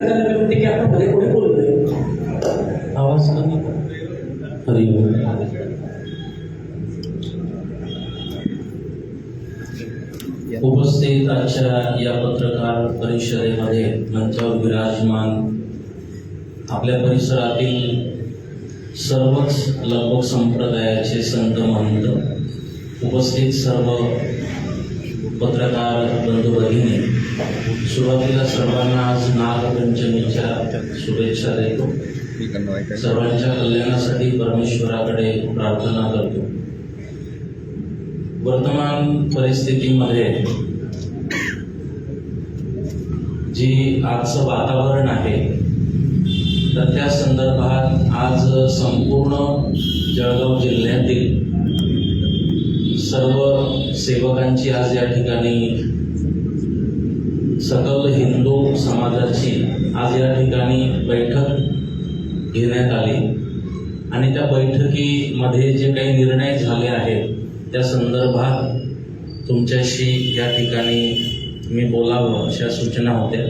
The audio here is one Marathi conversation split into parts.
त्याला की आपण भले कोणी बोलू आवाज कमी हरी उपस्थित आजच्या या पत्रकार परिषदेमध्ये मंचावर विराजमान आपल्या परिसरातील सर्वच लगभग संप्रदायाचे संत महंत उपस्थित सर्व पत्रकार बंधू भगिनी सुरुवातीला सर्वांना आज नागपंचमीच्या शुभेच्छा देतो. सर्वांच्या कल्याणासाठी परमेश्वराकडे प्रार्थना करतो. वर्तमान परिस्थितीमध्ये जी आजचं वातावरण आहे तर त्या संदर्भात आज संपूर्ण जळगाव जिल्ह्यातील सर्व सेवकांची आज या ठिकाणी सकल हिंदू समाजाची आज या ठिकाणी बैठक घेण्यात आली. आणि त्या बैठकीमध्ये जे काही निर्णय झाले आहेत त्या संदर्भात तुमच्याशी या ठिकाणी मी बोलावं अशा सूचना होत्या.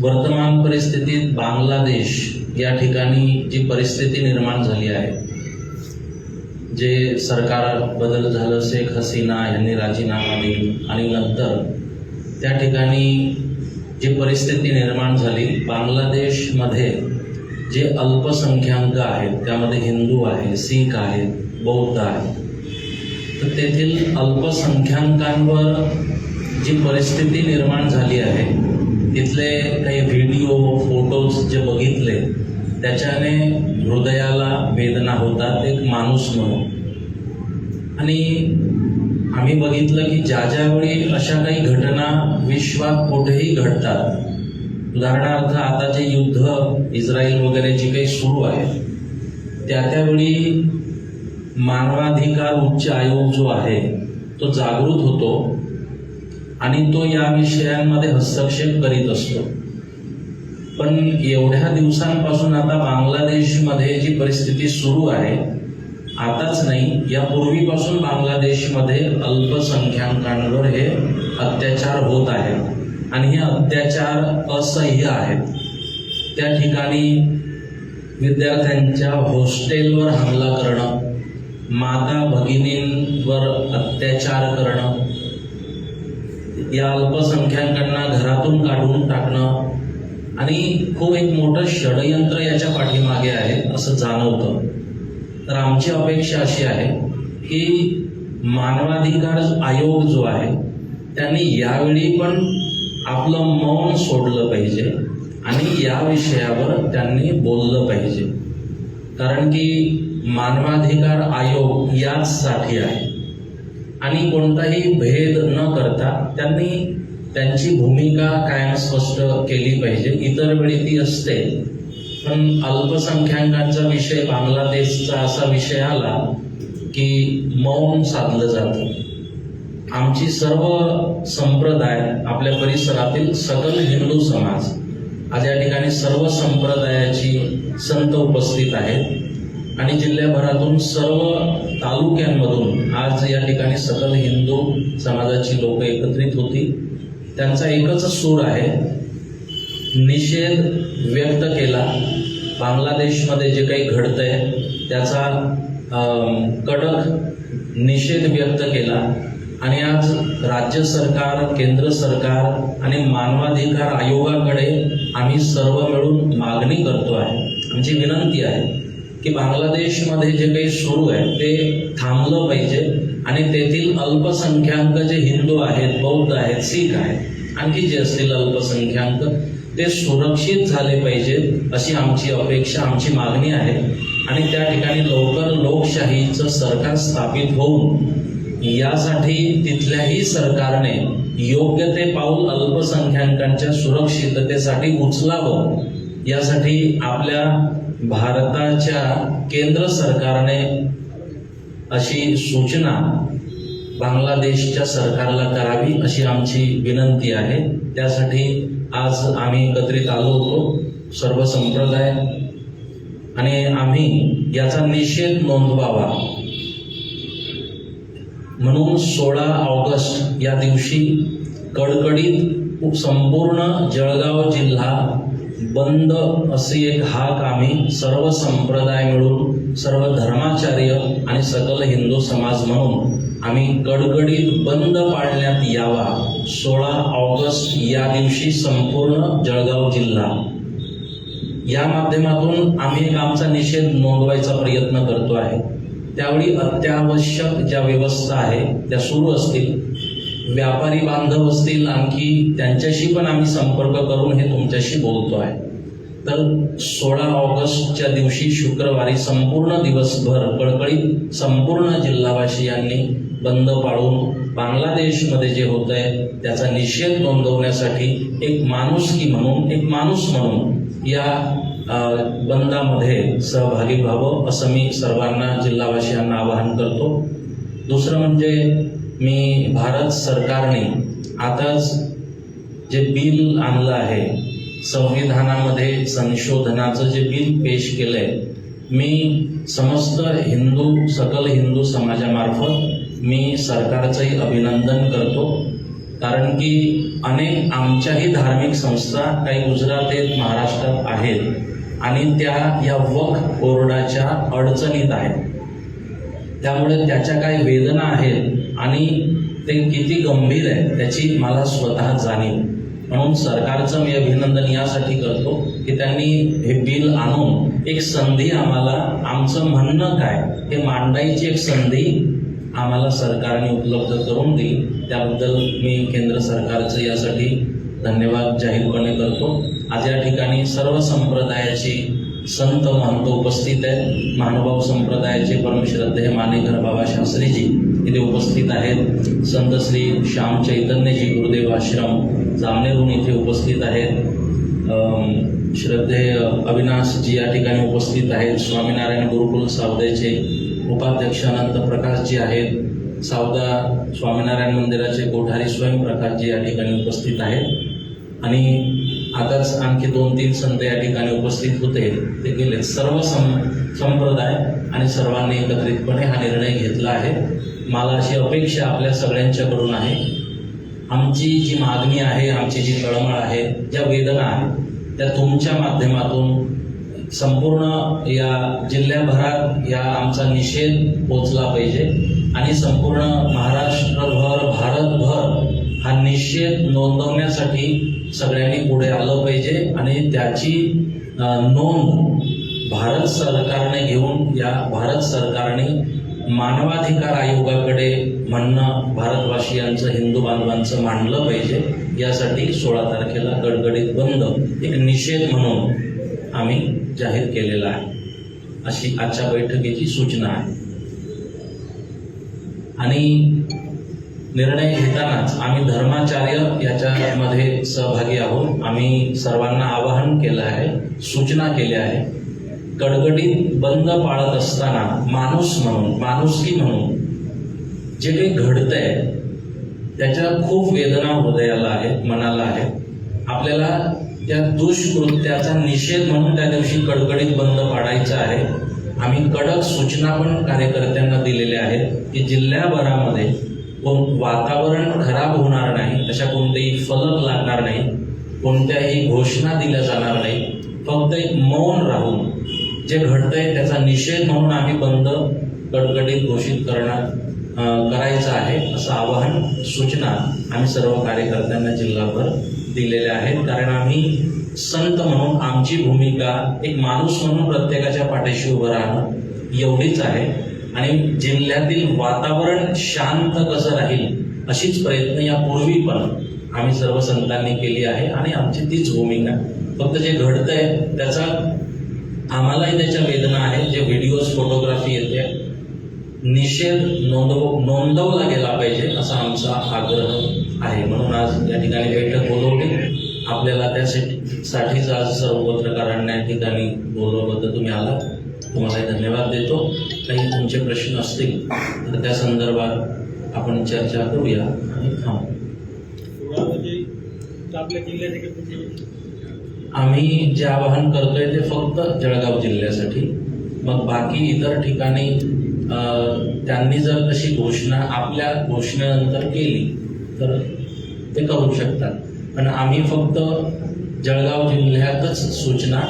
वर्तमान परिस्थितीत बांगलादेश या ठिकाणी जी परिस्थिती निर्माण झाली आहे जे सरकार बदल झालं शेख हसीना यांनी राजीनामा दिला आणि नंतर त्या ठिकाणी जी परिस्थिती निर्माण झाली बांगलादेशमध्ये जे अल्पसंख्याक आहेत त्यामध्ये हिंदू आहे सिख आहेत बौद्ध आहेत तर तेथील अल्पसंख्याकांवर जी परिस्थिती निर्माण झाली आहे तिथले काही व्हिडिओ फोटोज जे बघितले त्याच्याने हृदयाला वेदना होतात एक माणूस म्हणून. आणि आम्ही बघितलं की ज्या ज्यावेळी अशा काही घटना विश्वात कुठेही घडतात उदाहरणार्थ आता जे युद्ध इस्रायल वगैरे जे काही सुरू आहे त्या त्यावेळी मानवाधिकार उच्च आयोग जो आहे तो जागृत होतो आणि तो या विषयांमध्ये हस्तक्षेप करीत असतो. पण एवढ्या दिवसांपासून आता बांगलादेशमध्ये जी परिस्थिती सुरू आहे आताच नाही यापूर्वीपासून बांगलादेशमध्ये अल्पसंख्याकांवर हे अत्याचार होत आहेत. आणि हे अत्याचार असह्य आहेत. त्या ठिकाणी विद्यार्थ्यांच्या हॉस्टेलवर हमला करणं माता भगिनींवर अत्याचार करणं या अल्पसंख्याकांना घरातून काढून टाकणं आणि खूप एक मोठं षडयंत्र याच्या पाठीमागे आहे असं जाणवतं. तर आमची अपेक्षा अशी आहे की मानवाधिकार आयोग जो आहे त्यांनी यावेळी पण आपलं मौन सोडलं पाहिजे आणि या विषयावर त्यांनी बोललं पाहिजे. कारण की मानवाधिकार आयोग याचसाठी आहे. आणि कोणताही भेद न करता त्यांनी त्यांची भूमिका कायम स्पष्ट केली पाहिजे. इतर वेळी ती असते. पण अल्पसंख्याकांचा विषय बांगलादेशचा असा विषय आला की मौन साधलं जातं. आमची सर्व संप्रदाय आपल्या परिसरातील सकल हिंदू समाज आज या ठिकाणी सर्व संप्रदायाची संत उपस्थित आहेत. आणि जिल्ह्याभरातून सर्व तालुक्यांमधून आज या ठिकाणी सकल हिंदू समाजाची लोक एकत्रित होती. त्यांचा एकच सूर आहे. निषेध व्यक्त केला. बांगलादेशमध्ये जे काही घडतंय त्याचा कडक निषेध व्यक्त केला. आणि आज राज्य सरकार केंद्र सरकार आणि मानवाधिकार आयोगाकडे आम्ही सर्व मिळून मागणी करतो आहे. आमची विनंती आहे की बांगलादेशमध्ये जे काही सुरू आहे ते थांबलं पाहिजे. आणि तेथील अल्पसंख्याक जे हिंदू आहेत बौद्ध आहेत सिख आहेत आणखी जे असतील अल्पसंख्याक ते सुरक्षित झाले पाहिजेत अशी आमची अपेक्षा आमची मागणी आहे. आणि त्या ठिकाणी लवकर लोकशाहीचं सरकार स्थापित होऊन यासाठी तिथल्याही सरकारने योग्य ते पाऊल अल्पसंख्याकांच्या सुरक्षिततेसाठी उचलावं. यासाठी आपल्या भारताच्या केंद्र सरकारने अशी सूचना बांगलादेशच्या सरकारला करावी अशी आमची विनंती आहे. त्यासाठी आज आम्ही एकत्रित आलो होतो सर्व संप्रदाय. आणि आम्ही याचा निषेध नोंदवावा. म्हणून सोळा ऑगस्ट या दिवशी कडकडीत संपूर्ण जळगाव जिल्हा बंद अशी एक हाक आम्ही सर्व संप्रदाय मिळून सर्व धर्माचार्य आणि सकल हिंदू समाज म्हणून आम्ही कडकडीत बंद पाडण्यात यावा. सोळा ऑगस्ट या दिवशी संपूर्ण जळगाव जिल्हा. या माध्यमातून आम्ही एक आमचा निषेध नोंदवायचा प्रयत्न करतो आहे. त्यावेळी अत्यावश्यक ज्या व्यवस्था आहे त्या सुरू असतील. व्यापारी बांधव असतील आणखी त्यांच्याशी पण आम्ही संपर्क करून हे तुमच्याशी बोलतो आहे. तर सोळा ऑगस्टच्या दिवशी शुक्रवारी संपूर्ण दिवसभर कळकळीत संपूर्ण जिल्हावासियांनी बंद पाळून बांगलादेशमध्ये जे होत आहे त्याचा निषेध नोंदवण्यासाठी एक माणुसकी म्हणून एक माणूस म्हणून या बंदामध्ये सहभागी व्हावं असं मी सर्वांना जिल्हावासियांना आवाहन करतो. दुसरं म्हणजे मी भारत सरकारने आताच जे बिल आणलं आहे संविधानामध्ये संशोधनाचं जे बिल पेश केलंय मी समस्त हिंदू सकल हिंदू समाजामार्फत मी सरकारचंही अभिनंदन करतो. कारण की अनेक आमच्याही धार्मिक संस्था काही गुजरातेत महाराष्ट्रात आहेत आणि त्या या वक्फ बोर्डाच्या अडचणीत आहेत. त्यामुळे त्याच्या काही वेदना आहेत आणि ते किती गंभीर आहे त्याची मला स्वतः जाणीव. म्हणून सरकारचं मी अभिनंदन यासाठी करतो की त्यांनी हे बिल आणून एक संधी आम्हाला आमचं म्हणणं काय हे मांडायची एक संधी आम्हाला सरकारने उपलब्ध करून दिली. त्याबद्दल मी केंद्र सरकारचं यासाठी धन्यवाद जाहीरपणे करतो. आज या ठिकाणी सर्व संप्रदायाची संत महंत उपस्थित आहेत. महानुभाव संप्रदायाचे परमश्रद्धे मानेकर बाबा शास्त्रीजी इथे उपस्थित आहेत संत श्री श्याम चैतन्यजी गुरुदेव आश्रम जामनेरहून इथे उपस्थित आहेत. श्रद्धेय अविनाशजी या ठिकाणी उपस्थित आहेत. स्वामीनारायण गुरुकुल सावदेचे उपाध्यक्ष अनंत प्रकाशजी आहेत. सावदा स्वामीनारायण मंदिराचे कोठारी स्वयंप्रकाशजी या ठिकाणी उपस्थित आहेत. आणि आताच आणखी दोन तीन संत या ठिकाणी उपस्थित होते. ते गेले सर्व सं संप्रदाय आणि सर्वांनी एकत्रितपणे हा निर्णय घेतला आहे. मला अशी अपेक्षा आपल्या सगळ्यांच्याकडून आहे. आमची जी मागणी आहे आमची जी तळमळ आहे ज्या वेदना आहेत त्या तुमच्या माध्यमातून संपूर्ण या जिल्ह्याभरात या आमचा निषेध पोचला पाहिजे. आणि संपूर्ण महाराष्ट्रभर भारतभर हा निषेध नोंदवण्यासाठी सगळ्यांनी पुढे आलं पाहिजे. आणि त्याची नोंद भारत सरकारने घेऊन या भारत सरकारने मानवाधिकार आयोगाकडे म्हणणं भारतवासियांचं हिंदू बांधवांचं मांडलं पाहिजे. यासाठी सोळा तारखेला गडगडीत बंद. एक निषेध म्हणून आम्ही जाहीर केलेला आहे. अशी आजच्या बैठकीची सूचना आहे. आणि निर्णय घेतानाच आम्ही धर्माचार्य याच्यामध्ये सहभागी आहोत. आम्ही सर्वांना आवाहन केलं आहे सूचना केल्या आहे कडकडीत बंद पाळत असताना माणूस म्हणून माणुसकी म्हणून जे काही घडतंय त्याच्या खूप वेदना हृदयाला आहेत मनाला आहेत. आपल्याला त्या दुष्कृत्याचा निषेध म्हणून त्या दिवशी कडकडीत बंद पाडायचा आहे. आम्ही कडक सूचना पण कार्यकर्त्यांना दिलेल्या आहेत की जिल्ह्याभरामध्ये कोण वातावरण खराब होणार नाही अशा कोणतेही फलक लागणार नाही कोणत्याही घोषणा दिल्या जाणार नाही. फक्त एक मौन राहून जे घडतंय त्याचा निषेध म्हणून आम्ही बंद कडकडीत घोषित करणार करायचं आहे असं आवाहन सूचना आम्ही सर्व कार्यकर्त्यांना जिल्हाभर दिलेल्या आहेत. कारण आम्ही संत म्हणून आमची भूमिका एक माणूस म्हणून प्रत्येकाच्या पाठीशी उभं राहणं एवढीच आहे. आणि जिल्ह्यातील वातावरण शांत कसं राहील अशीच प्रयत्न यापूर्वी पण आम्ही सर्व संतांनी केली आहे. आणि आमची तीच भूमिका. फक्त जे घडतंय त्याचा आम्हालाही त्याच्या वेदना आहेत जे व्हिडिओज फोटोग्राफी येते निषेध नोंदव नोंदवला गेला पाहिजे असा आमचा आग्रह आहे. म्हणून आज या ठिकाणी बैठक बोलवली. आपल्याला त्यासाठीच आज सर्व पत्रकारांना या ठिकाणी बोलवलं तुम्ही आला तुम्हालाही धन्यवाद देतो. काही तुमचे प्रश्न असतील तर त्या संदर्भात आपण चर्चा करूया आणि थांबू. म्हणजे आपल्या जिल्ह्याचे आम्ही जे आवाहन करतोय ते फक्त जळगाव जिल्ह्यासाठी. मग बाकी इतर ठिकाणी त्यांनी जर तशी घोषणा आपल्या घोषणेनंतर केली तर ते करू शकतात. पण आम्ही फक्त जळगाव जिल्ह्यातच सूचना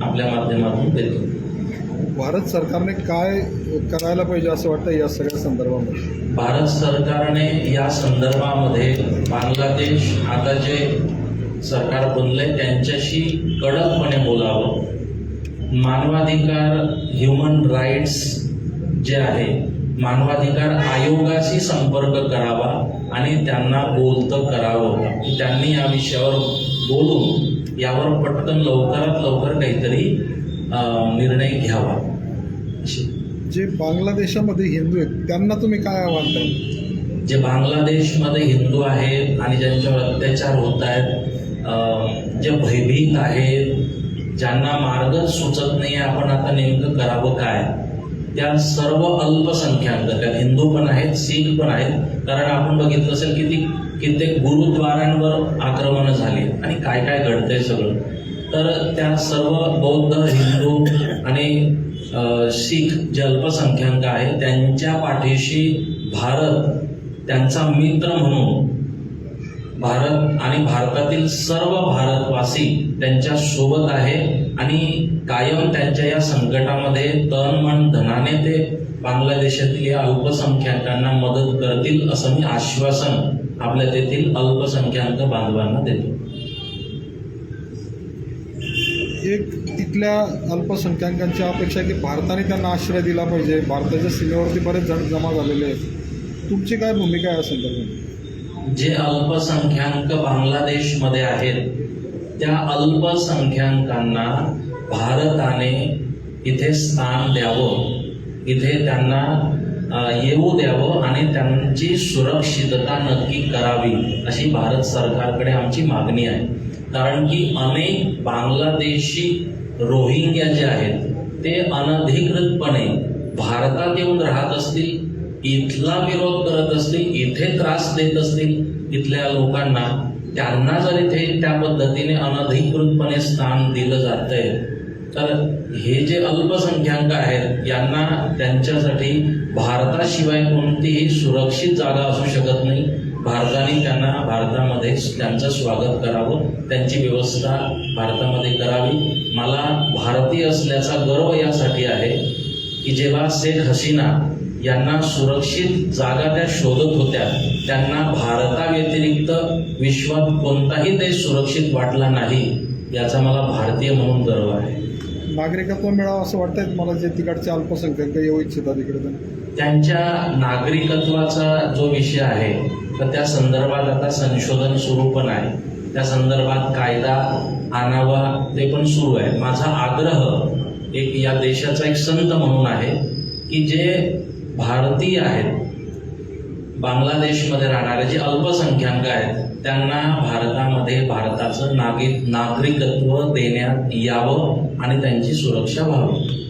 आपल्या माध्यमातून देतो. भारत सरकारने काय करायला पाहिजे असं वाटतं या सगळ्या संदर्भामध्ये? भारत सरकारने या संदर्भामध्ये बांगलादेश आता जे सरकार बनलंय त्यांच्याशी कडकपणे बोलावं. मानवाधिकार ह्युमन राईट्स जे आहे मानवाधिकार आयोगाशी संपर्क करावा आणि त्यांना बोलतं करावं. त्यांनी या विषयावर बोलून यावर पटकन लवकरात लवकर काहीतरी निर्णय घ्यावा. जे बांगलादेशामध्ये हिंदू आहेत त्यांना तुम्ही काय आव्हान द्याल? जे बांगलादेशमध्ये हिंदू आहेत आणि ज्यांच्यावर अत्याचार होत आहेत जे भयभीत आहेत ज्यांना मार्गच सुचत नाही आपण आता नेमकं करावं काय? त्या सर्व अल्पसंख्याक त्यात हिंदू पण आहेत शीख पण आहेत कारण आपण बघितलं असेल किती कित्येक गुरुद्वारांवर आक्रमणं झाली. आणि काय काय घडतंय सगळं? तर त्या सर्व बौद्ध हिंदू आणि शीख जे अल्पसंख्याक आहेत त्यांच्या पाठीशी भारत त्यांचा मित्र म्हणून भारत आणि भारतातील सर्व भारतवासी त्यांच्यासोबत आहे आणि कायम त्यांच्या या संकटामध्ये तन मन धनाने ते बांगलादेशातील या अल्पसंख्याकांना मदत करतील असं मी आश्वासन आपल्या तेथील अल्पसंख्याक बांधवांना देतो. एक तिथल्या अल्पसंख्याकांची अपेक्षा की भारताने त्यांना आश्रय दिला पाहिजे. भारताच्या सीमेवरती बरेच जण जमा झालेले आहेत. तुमची काय भूमिका आहे या संदर्भात? जे अल्पसंख्याक बांगलादेशमध्ये आहेत त्या अल्पसंख्याकांना भारताने इथे स्थान द्यावं. इथे त्यांना येऊ द्यावं आणि त्यांची सुरक्षितता नक्की करावी अशी भारत सरकारकडे आमची मागणी आहे. कारण की अनेक बांगलादेशी रोहिंग्या जे आहेत ते अनधिकृतपणे भारतात येऊन राहत असतील इथला विरोध करत असतील इथे त्रास देत असतील इथल्या लोकांना त्यांना जर इथे त्या पद्धतीने अनधिकृतपणे स्थान दिलं जातंय तर हे जे अल्पसंख्याक आहेत यांना त्यांच्यासाठी भारताशिवाय कोणतीही सुरक्षित जागा असू शकत नाही. भारताने त्यांना भारतामध्ये त्यांचं स्वागत करावं त्यांची व्यवस्था भारतामध्ये करावी. मला भारतीय असल्याचा गर्व यासाठी आहे की जेव्हा शेख हसीना यांना सुरक्षित जागा त्या शोधत होत्या त्यांना भारताव्यतिरिक्त विश्वात कोणताही देश सुरक्षित वाटला नाही याचा मला भारतीय म्हणून गर्व आहे. नागरिकत्व मिळावं असं वाटतंय मला जे तिकडचे अल्पसंख्याक येऊ इच्छितात तर. त्यांच्या नागरिकत्वाचा जो विषय आहे तर त्या संदर्भात आता संशोधन सुरू पण आहे. त्या संदर्भात कायदा आणावा ते पण सुरू आहे. माझा आग्रह एक या देशाचा एक संत म्हणून आहे की जे भारतीय आहेत बांगलादेशमध्ये राहणारे जे अल्पसंख्याक आहेत त्यांना भारतामध्ये भारताचं नागरिक नागरिकत्व देण्यात यावं आणि त्यांची सुरक्षा व्हावी.